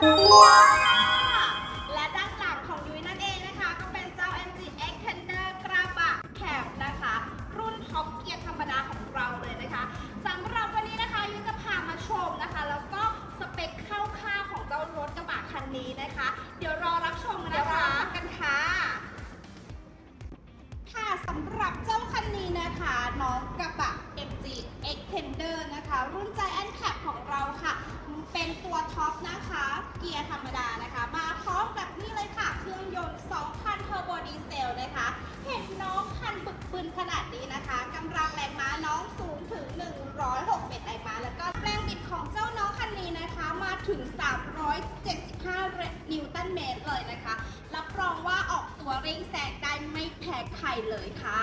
What? น้องสูงถึง 161แรงม้าแล้วก็แรงบิดของเจ้าน้องคันนี้นะคะ มาถึง 375 นิวตันเมตรเลยนะคะ รับรองว่าออกตัวเร่งแซงได้ไม่แพ้ใครเลยค่ะ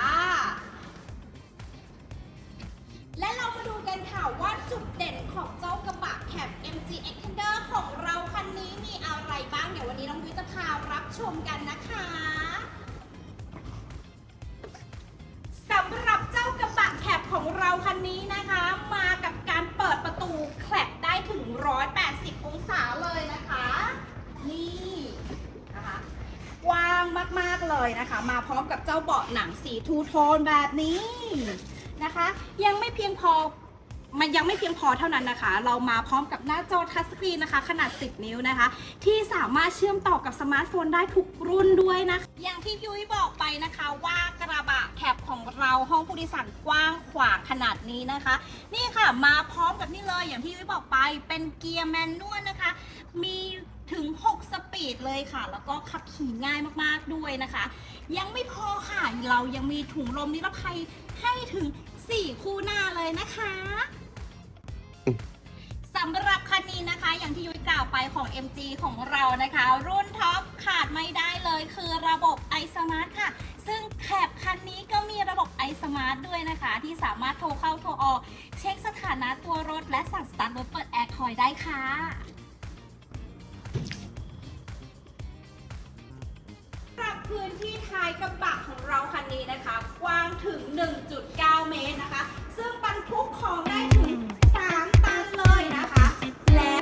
และเรามาดูกันค่ะว่าจุดเด่นของเจ้ากระบะแคป MG Extender ของเราคันนี้มีอะไรบ้าง เดี๋ยววันนี้น้องยุ้ยจะพารับชมกันนะคะ กว้างมากๆเลยนะคะ มาพร้อมกับเจ้าเบาะหนังสีทูโทนแบบนี้นะคะ ยังไม่เพียงพอมันยังไม่เพียงพอเท่านั้นนะคะ เรามาพร้อมกับหน้าจอทัชสกรีนนะคะ ขนาด 10 นิ้วนะคะ ที่สามารถเชื่อมต่อกับสมาร์ทโฟนได้ทุกรุ่นด้วยนะคะอย่างที่ยุ้ยบอกไปนะคะว่ากระบะแคปของเราห้องผู้โดยสารกว้างขวางขนาดนี้นะคะ นี่ค่ะมาพร้อมกับนี่เลยอย่างที่ยุ้ยบอกไปเป็นเกียร์แมนนวลนะคะ มี ถึง 6 สปีดเลยค่ะ แล้วก็ขับขี่ง่ายมากๆด้วยนะคะ ยังไม่พอค่ะ เรายังมีถุงลมนิรภัยให้ถึง 4 คู่หน้าเลยนะคะสำหรับคันนี้นะคะ อย่างที่ยุ้ยกล่าวไปของ MG ของเรานะคะ รุ่นท็อปขาดไม่ได้เลย คือระบบ iSmart ค่ะ ซึ่งแคบคันนี้ก็มีระบบ iSmart ด้วยนะคะ ที่สามารถโทรเข้าโทรออก เช็คสถานะตัวรถและสั่งสตาร์ทรถเปิดแอร์คอยได้ค่ะ พื้นที่ท้ายกระบะของเราคันนี้นะคะ กว้างถึง 1.9 เมตรนะคะ ซึ่งบรรทุกของได้ถึง 3 ตันเลยนะคะ และ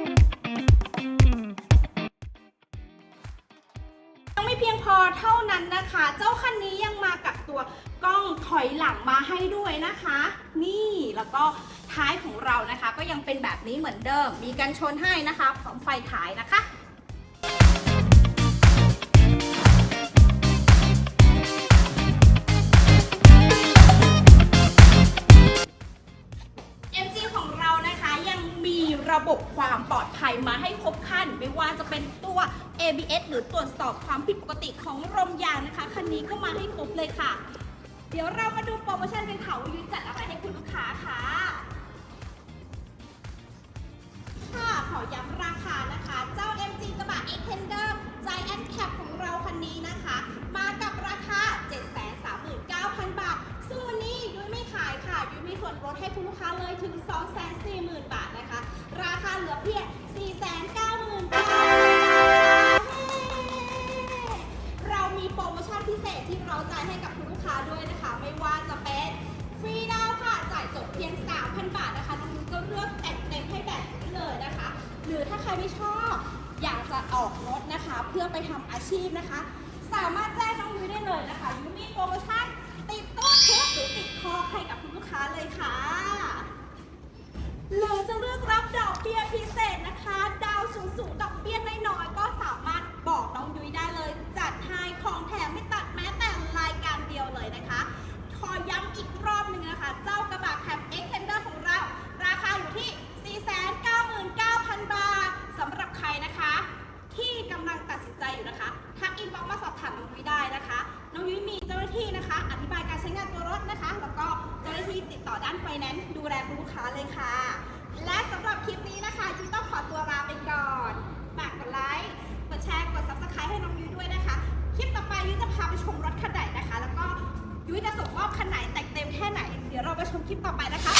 ยังไม่เพียงพอเท่านั้นนะคะ เจ้าคันนี้ยังมากับตัวกล้องถอยหลังมาให้ด้วยนะคะ นี่แล้วก็ท้ายของเรานะคะ ก็ยังเป็นแบบนี้เหมือนเดิม มีกันชนให้นะคะพร้อมไฟถ่ายนะคะ ภัยมาให้ครบคันไม่ว่าจะเป็นตัว ABS หรือตรวจสอบความผิดปกติของลมยางนะคะ คันนี้ก็มาให้ครบเลยค่ะ เดี๋ยวเรามาดูโปรโมชั่นกันค่ะว่ายุ้ยจัด เลือกแต่งเต็มให้แบบนี้เลยนะคะ หรือถ้าใครไม่ชอบอยากจะออกรถนะคะ เพื่อไปทำอาชีพนะคะีพติดต่อด้านไฟแนนซ์ดูแลคุณลูกค้าเลยค่ะ และสำหรับคลิปนี้นะคะยุ้ยต้องขอตัวลาไปก่อนฝากกดไลค์กดแชร์กด subscribe ให้น้องยุ้ยด้วยนะคะ คลิปต่อไปยุ้ยจะพาไปชมรถคันไหนนะคะ แล้วก็ยุ้ยจะส่งมอบคันไหนแต่งเต็มแค่ไหน เดี๋ยวเราไปชมคลิปต่อไปนะคะ